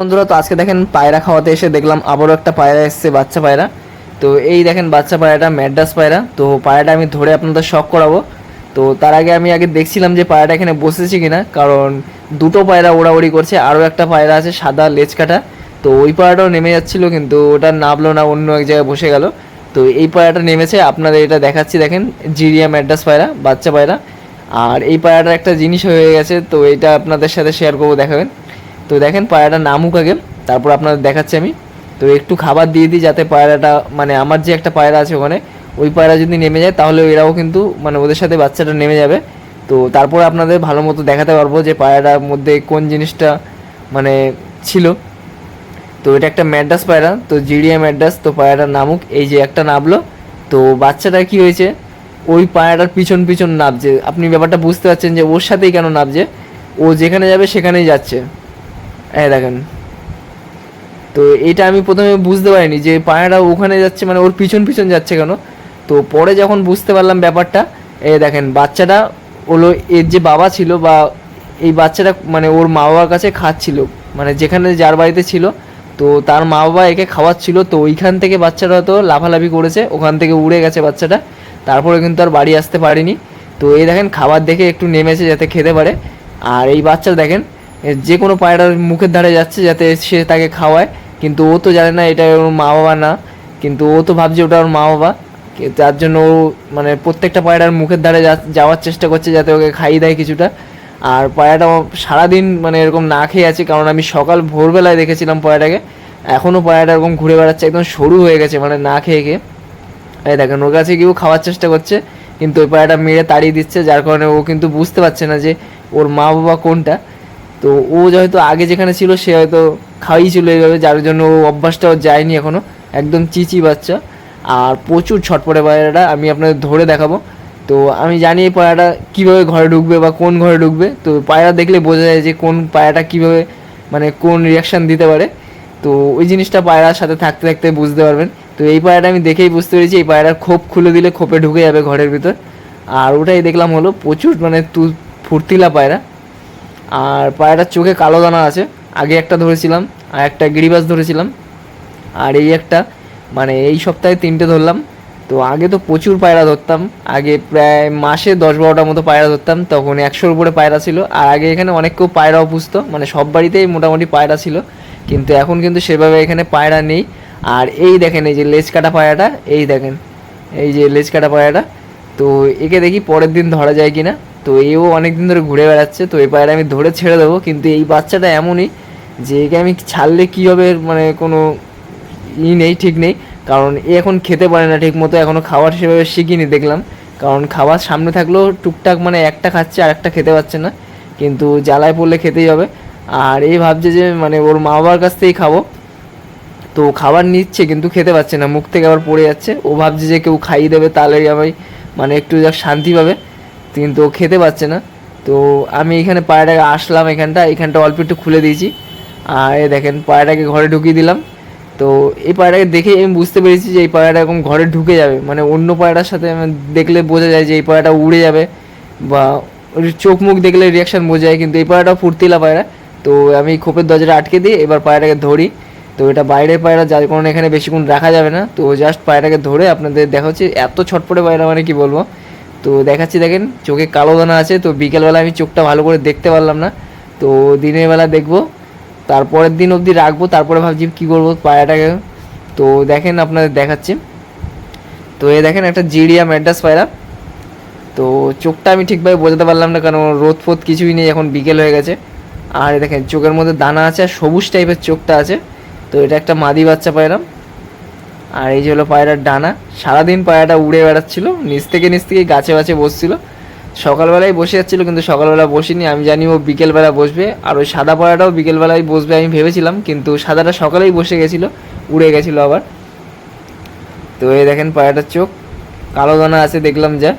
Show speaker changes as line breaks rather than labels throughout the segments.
বন্ধুরা, তো আজকে দেখেন পায়রা খাওয়াতে এসে দেখলাম আবারও একটা পায়রা এসছে, বাচ্চা পায়রা। তো এই দেখেন বাচ্চা পায়রাটা, ম্যাড্রাস পায়রা। তো পায়রাটা আমি ধরে আপনাদের শখ করাবো। তো তার আগে আমি আগে দেখছিলাম যে পায়রাটা এখানে বসেছে কিনা, কারণ দুটো পায়রা ওড়াউড়ি করছে, আরও একটা পায়রা আছে সাদা লেজ কাটা। তো ওই পায়রাটাও নেমে যাচ্ছিল, কিন্তু ওটা নামলো না, অন্য এক জায়গায় বসে গেল। তো এই পায়রাটা নেমেছে, আপনাদের এটা দেখাচ্ছি, দেখেন, জিরিয়া ম্যাড্রাস পায়রা, বাচ্চা পায়রা। আর এই পায়রাটার একটা জিনিস হয়ে গেছে, তো এটা আপনাদের সাথে শেয়ার করব, দেখাবেন। তো দেখেন পায়রাটা নামুক আগে, তারপর আপনাদের দেখাচ্ছি আমি। তো একটু খাবার দিয়ে দিই যাতে পায়রাটা মানে আমার যে একটা পায়রা আছে ওখানে, ওই পায়রা যদি নেমে যায়, তাহলে এরাও কিন্তু মানে ওদের সাথে বাচ্চাটা নেমে যাবে। তো তারপর আপনাদের ভালো মতো দেখাতে পারব যে পায়রাটার মধ্যে কোন জিনিসটা মানে ছিল। তো এটা একটা ম্যাড্রাস পায়রা, তো জিডিয়া ম্যাড্রাস, তো পায়রাটার নামুক এই যে একটা নামলো তো বাচ্চাটা কি হয়েছে, ওই পায়রাটার পিছন পিছন নামছে আপনি ব্যাপারটা বুঝতে পারছেন যে ওর সাথেই কেন নামছে ও যেখানে যাবে সেখানেই যাচ্ছে। এই দেখেন। তো এটা আমি প্রথমে বুঝতে পারিনি যে পায়রাটা ওখানে যাচ্ছে মানে ওর পিছন পিছন যাচ্ছে কেন। তো পরে যখন বুঝতে পারলাম ব্যাপারটা, এই দেখেন, বাচ্চাটা হলো এর যে বাবা ছিল বা এই বাচ্চাটা মানে ওর মা বাবার কাছে খাচ্ছিল মানে যেখানে যার বাড়িতে ছিল, তো তার মা বাবা একে খাওয়াচ্ছিল, তো ওইখান থেকে বাচ্চাটা হয়তো লাফালাফি করেছে, ওখান থেকে উড়ে গেছে বাচ্চাটা, তারপরে কিন্তু আর বাড়ি আসতে পারেনি। তো এই দেখেন, খাবার দেখে একটু নেমেছে যাতে খেতে পারে। আর এই বাচ্চা দেখেন যে কোনো পায়রার মুখের ধারে যাচ্ছে যাতে সে তাকে খাওয়ায়। কিন্তু ও তো জানে না এটা ওর মা বাবা না। কিন্তু ও তো ভাবছে ওটা ওর মা বাবা তার জন্য ও মানে প্রত্যেকটা পায়রার মুখের ধারে যাওয়ার চেষ্টা করছে যাতে ওকে খাইয়ে দেয় কিছুটা। আর পায়রাটা সারাদিন মানে এরকম না খেয়ে আছে, কারণ আমি সকাল ভোরবেলায় দেখেছিলাম পায়রাটাকে। এখনও পায়রাটা এরকম ঘুরে বেড়াচ্ছে, একদম সরু হয়ে গেছে মানে না খেয়ে খেয়ে। দেখেন, ওর কাছে গিয়েও খাওয়ার চেষ্টা করছে, কিন্তু ওই পায়রাটা মেরে তাড়িয়ে দিচ্ছে, যার কারণে ও কিন্তু বুঝতে পারছে না যে ওর মা বাবা কোনটা। তো ও হয়তো আগে যেখানে ছিল, সে হয়তো খাওয়াই ছিল এইভাবে, যার জন্য ও অভ্যাসটাও যায়নি এখনও। একদম চিচি বাচ্চা। আর প্রচুর ছটপটে পায়রাটা, আমি আপনাদের ধরে দেখাবো। তো আমি জানি এই পায়রাটা কীভাবে ঘরে ঢুকবে বা কোন ঘরে ঢুকবে। তো পায়রা দেখলে বোঝা যায় যে কোন পায়রাটা কীভাবে মানে কোন রিয়াকশান দিতে পারে। তো ওই জিনিসটা পায়রার সাথে থাকতে থাকতে বুঝতে পারবেন। তো এই পায়রাটা আমি দেখেই বুঝতে পেরেছি, এই পায়রার খোপ খুলে দিলে খোপে ঢুকে যাবে ঘরের ভিতর। আর ওটাই দেখলাম হলো প্রচুর মানে তু ফুর্তিলা পায়রা। আর পায়রার চোখে কালো দানা আছে। আগে একটা ধরেছিলাম, আর একটা গিরিবাস ধরেছিলাম। আর এই একটা মানে এই সপ্তাহে তিনটে ধরলাম। তো আগে তো প্রচুর পায়রা ধরতাম। আগে প্রায় মাসে দশ বারোটার মতো পায়রা ধরতাম। তখন একশোর উপরে পায়রা ছিল। আর আগে এখানে অনেক কেউ পায়রাও পুষতো মানে সব বাড়িতেই মোটামুটি পায়রা ছিল। কিন্তু এখন কিন্তু সেভাবে এখানে পায়রা নেই। আর এই দেখেন, এই যে লেজ কাটা পায়রাটা, এই দেখেন, এই যে লেজ কাটা পায়রাটা। তো একে দেখি পরের দিন ধরা যায় কিনা। তো এও অনেক দিন ধরে ঘুরে বেড়াচ্ছে, তো এই পায়রা আমি ধরে ছেড়ে দেবো, কিন্তু এই বাচ্চাটা এমনই যে একে আমি ছাড়লে কী হবে মানে কোনো ই নেই, ঠিক নেই। কারণ এ এখন খেতে পারে না ঠিক মতো এখনও খাবার সেভাবে শিখিনি, দেখলাম। কারণ খাবার সামনে থাকলেও টুকটাক মানে একটা খাচ্ছে আর একটা খেতে পারছে না, কিন্তু জ্বালায় পড়লে খেতেই হবে। আর এই ভাবছে যে মানে ওর মা বাবার কাছ থেকেই খাব। তো খাবার নিচ্ছে, কিন্তু খেতে পাচ্ছে না, মুখ থেকে আবার পড়ে যাচ্ছে। ও ভাবছে যে কেউ খাইয়ে দেবে তাহলে আমি মানে একটু যা শান্তি পাবে। কিন্তু ও খেতে পাচ্ছে না। তো আমি এখানে পায়রাটাকে আসলাম এখানটা এখানটা অল্প একটু খুলে দিয়েছি। আর এই দেখেন, পায়রাটাকে ঘরে ঢুকিয়ে দিলাম। তো এই পায়রাটাকে দেখেই আমি বুঝতে পেরেছি যে এই পায়রাটা এখন ঘরে ঢুকে যাবে। মানে অন্য পায়রার সাথে আমি দেখলে বোঝা যায় যে এই পায়রাটা উড়ে যাবে বা চোখ মুখ দেখলে রিয়াকশন বোঝা যায়। কিন্তু এই পায়রাটাও ফুর্তিলা পায়রা। তো আমি খোপের দরজাটা আটকে দিই এবার পায়রাটাকে ধরি। তো এটা বাইরের পায়রা, যার কারণে এখানে বেশিক্ষণ রাখা যাবে না। তো জাস্ট পায়রাটাকে ধরে আপনাদের দেখা হচ্ছে এত ছটপটে পায়রা মানে কি বলব? তো দেখাচ্ছি দেখেন, চোখে কালো দানা আছে, তো বিকেলবেলা আমি চোখটা ভালো করে দেখতে পারলাম না। তো দিনের বেলা দেখব, তারপরের দিন অবধি রাখব, তারপরে ভাবছি কী করব পায়রাটাকে। তো দেখেন আপনাদের দেখাচ্ছি। তো এ দেখেন একটা জিরিয়া ম্যাড্রাস পায়রা। তো চোখটা আমি ঠিকভাবে বোঝাতে পারলাম না, কারণ রোদ ফোদ কিছুই নেই, এখন বিকেল হয়ে গেছে। আর দেখেন, চোখের মধ্যে দানা আছে আর সবুজ টাইপের চোখটা আছে। তো এটা একটা মাদি বাচ্চা পায়রা। আর এই যে হলো পায়রার ডানা, সারাদিন পায়রাটা উড়ে বেড়াচ্ছিল, নিচ থেকে নিচ থেকে গাছে বাছে বসছিল। সকালবেলায় বসে যাচ্ছিল, কিন্তু সকালবেলা বসিনি, আমি জানি ও বিকেলবেলা বসবে, আর ওই সাদা পায়রাটাও বিকেলবেলায় বসবে আমি ভেবেছিলাম, কিন্তু সাদাটা সকালেই বসে গেছিল, উড়ে গেছিল আবার। তো এই দেখেন পায়রাটার চোখ, কালো দানা আছে দেখলাম যা,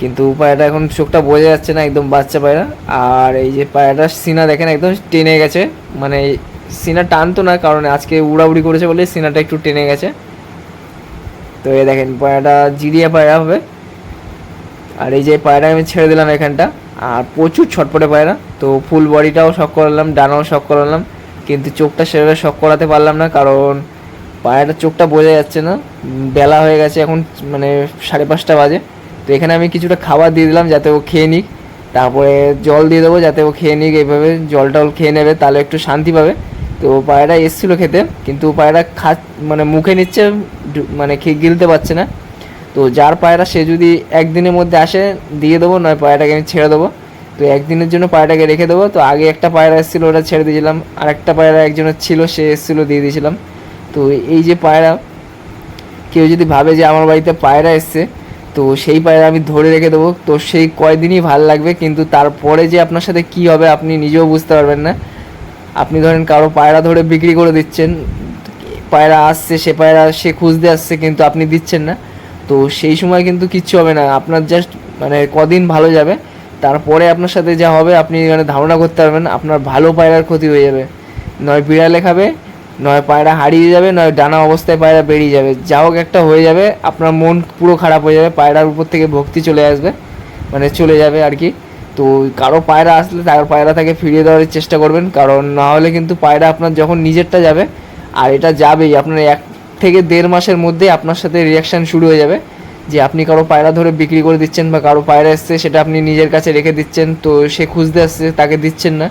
কিন্তু পায়রাটা এখন চোখটা বোঝা যাচ্ছে না, একদম বাচ্চা পায়রা। আর এই যে পায়রাটার সিনা দেখেন একদম টেনে গেছে মানে সিনা টানতো না, কারণ আজকে উড়াউড়ি করেছে বলে সিনাটা একটু টেনে গেছে। তো এই দেখেন, পায়রাটা জিরিয়া পায়রা হবে। আর এই যে পায়রা আমি ছেড়ে দিলাম এখানটা, আর প্রচুর ছটপটে পায়রা। তো ফুল বডিটাও শখ করালাম, ডানাও শখ করালাম, কিন্তু চোখটা সেভাবে শখ করাতে পারলাম না, কারণ পায়রাটার চোখটা বোঝা যাচ্ছে না। বেলা হয়ে গেছে এখন মানে সাড়ে পাঁচটা বাজে। তো এখানে আমি কিছুটা খাবার দিয়ে দিলাম যাতে ও খেয়ে নিক। তারপরে জল দিয়ে দেবো যাতে ও খেয়ে নিক, এইভাবে জল টল খেয়ে নেবে, তাহলে একটু শান্তি পাবে। তো পায়রা এসেছিল খেতে, কিন্তু পায়রা খা মানে মুখে নিচ্ছে মানে খেয়ে গিলতে পারছে না। তো যার পায়রা সে যদি একদিনের মধ্যে আসে, দিয়ে দেবো, নয় পায়রাটাকে আমি ছেড়ে দেবো। তো একদিনের জন্য পায়রাটাকে রেখে দেবো। তো আগে একটা পায়রা এসেছিল, ওটা ছেড়ে দিয়েছিলাম। আর একটা পায়রা একজনের ছিল, সে এসেছিল, দিয়ে দিয়েছিলাম। তো এই যে পায়রা, কেউ যদি ভাবে যে আমার বাড়িতে পায়রা এসছে, তো সেই পায়রা আমি ধরে রেখে দেবো। তো সেই কয়দিনই ভালো লাগবে, কিন্তু তারপরে যে আপনার সাথে কি হবে, আপনি নিজেও বুঝতে পারবেন না। আপনি ধরেন কারও পায়রা ধরে বিক্রি করে দিচ্ছেন, পায়রা আসছে, সে পায়রা সে খুঁজতে আসছে কিন্তু আপনি দিচ্ছেন না। তো সেই সময় কিন্তু কিচ্ছু হবে না, আপনার জাস্ট মানে কদিন ভালো যাবে, তারপরে আপনার সাথে যা হবে আপনি মানে ধারণা করতে পারবেন, আপনার ভালো পায়রার ক্ষতি হয়ে যাবে। নয় বিড়ালে খাবে, নয় পায়রা হারিয়ে যাবে, নয় ডানা অবস্থায় পায়রা বেরিয়ে যাবে। যা হোক একটা হয়ে যাবে, আপনার মন পুরো খারাপ হয়ে যাবে, পায়রার উপর থেকে ভক্তি চলে আসবে মানে চলে যাবে আর কি। তো কারও পায়রা আসলে তার পায়রা তাকে ফিরিয়ে দেওয়ার চেষ্টা করবেন, কারণ না হলে কিন্তু পায়রা আপনার যখন নিজেরটা যাবে, আর এটা যাবেই, আপনার এক থেকে দেড় মাসের মধ্যে আপনার সাথে রিয়াকশান শুরু হয়ে যাবে, যে আপনি কারও পায়রা ধরে বিক্রি করে দিচ্ছেন বা কারও পায়রা এসছে, সেটা আপনি নিজের কাছে রেখে দিচ্ছেন, তো সে খুঁজতে আসছে, তাকে দিচ্ছেন না।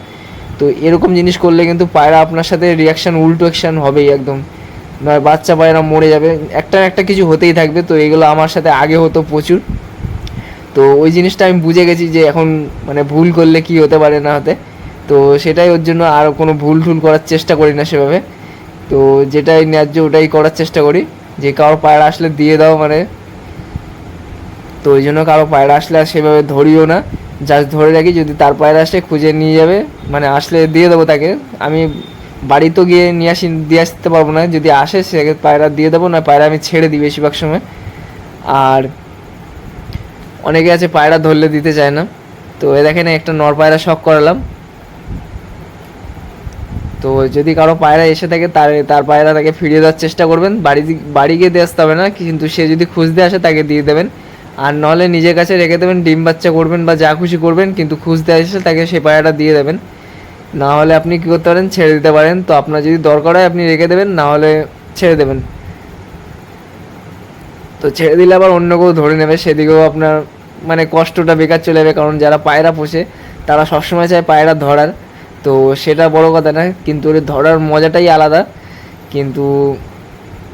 তো এরকম জিনিস করলে কিন্তু পায়রা আপনার সাথে রিয়াকশান উল্টো অ্যাকশান হবেই একদম। নয়, বাচ্চা পায়রা মরে যাবে, একটা একটা কিছু হতেই থাকবে, তো এগুলো আমার সাথে আগে হতো প্রচুর। তো ওই জিনিসটা আমি বুঝে গেছি যে এখন মানে ভুল করলে কি হতে পারে না হতে। তো সেটাই ওর জন্য আর কোনো ভুল টুল করার চেষ্টা করি না সেভাবে। তো যেটাই ন্যায্য ওটাই করার চেষ্টা করি। যে কারও পায়রা আসলে দিয়ে দাও মানে। তো ওই জন্য কারও পায়রা আসলে আর সেভাবে ধরিও না। জাস্ট ধরে রাখি, যদি তার পায়রা আসে খুঁজে নিয়ে যাবে মানে আসলে দিয়ে দেবো তাকে। আমি বাড়ি তো গিয়ে নিয়ে আসি, দিয়ে আসতে পারব না। যদি আসে সে পায়রা দিয়ে দেবো না পায়রা আমি ছেড়ে দিই বেশিরভাগ সময়। আর অনেকে আছে পায়রা ধরলে দিতে চায় না। তো এ দেখেন, একটা নর পায়রা শখ করালাম। তো যদি কারও পায়রা এসে থাকে, তার তার পায়রা তাকে ফিরিয়ে দেওয়ার চেষ্টা করবেন। বাড়ি বাড়ি গিয়ে দিয়ে আসতে হবে না, কিন্তু সে যদি খুঁজতে আসে, তাকে দিয়ে দেবেন। আর নলে নিজের কাছে রেখে দেবেন, ডিম বাচ্চা করবেন বা যা খুশি করবেন, কিন্তু খুঁজতে আসে, তাকে সেই পায়রাটা দিয়ে দেবেন। না হলে আপনি কী করতে পারেন, ছেড়ে দিতে পারেন। তো আপনার যদি দরকার হয়, আপনি রেখে দেবেন, না হলে ছেড়ে দেবেন। তো ছেড়ে দিলে আবার অন্য কেউ ধরে নেবে, সেদিকেও আপনার মানে কষ্টটা বেকার চলে যাবে, কারণ যারা পায়রা পোষে, তারা সবসময় চায় পায়রা ধরার। তো সেটা বড় কথা না, কিন্তু ওর ধরার মজাটাই আলাদা। কিন্তু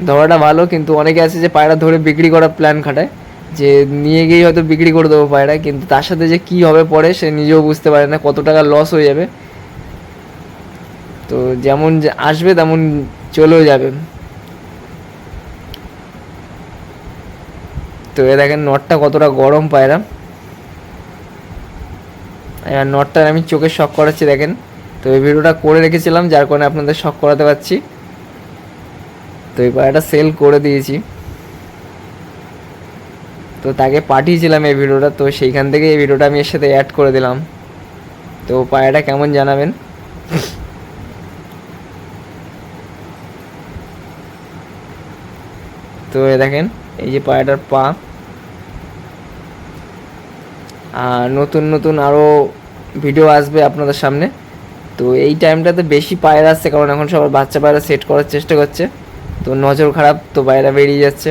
ধরাটা ভালো, কিন্তু অনেকে আছে যে পায়রা ধরে বিক্রি করার প্ল্যান খাটায়, যে নিয়ে গিয়েই হয়তো বিক্রি করে দেবো পায়রা, কিন্তু তার সাথে যে কী হবে পরে, সে নিজেও বুঝতে পারে না কত টাকা লস হয়ে যাবে। তো যেমন আসবে, তেমন চলেও যাবে। তো এ দেখেন নটটা কতটা গরম পায়রা এবার নটটার আমি চোখে শখ করাচ্ছি দেখেন। তো এই ভিডিওটা করে রেখেছিলাম, যার কারণে আপনাদের শখ করাতে পারছি। তো এই পায়রাটা সেল করে দিয়েছি। তো তাকে পাঠিয়েছিলাম এই ভিডিওটা, তো সেইখান থেকে এই ভিডিওটা আমি এর সাথে অ্যাড করে দিলাম। তো পায়রাটা কেমন জানাবেন? তো এ দেখেন, এই যে পায়রাটার পা। আর নতুন নতুন আরও ভিডিও আসবে আপনাদের সামনে। তো এই টাইমটাতে বেশি পায়রা আসছে, কারণ এখন সবার বাচ্চা পায়রা সেট করার চেষ্টা করছে। তো নজর খারাপ, তো পায়রা বেরিয়ে যাচ্ছে।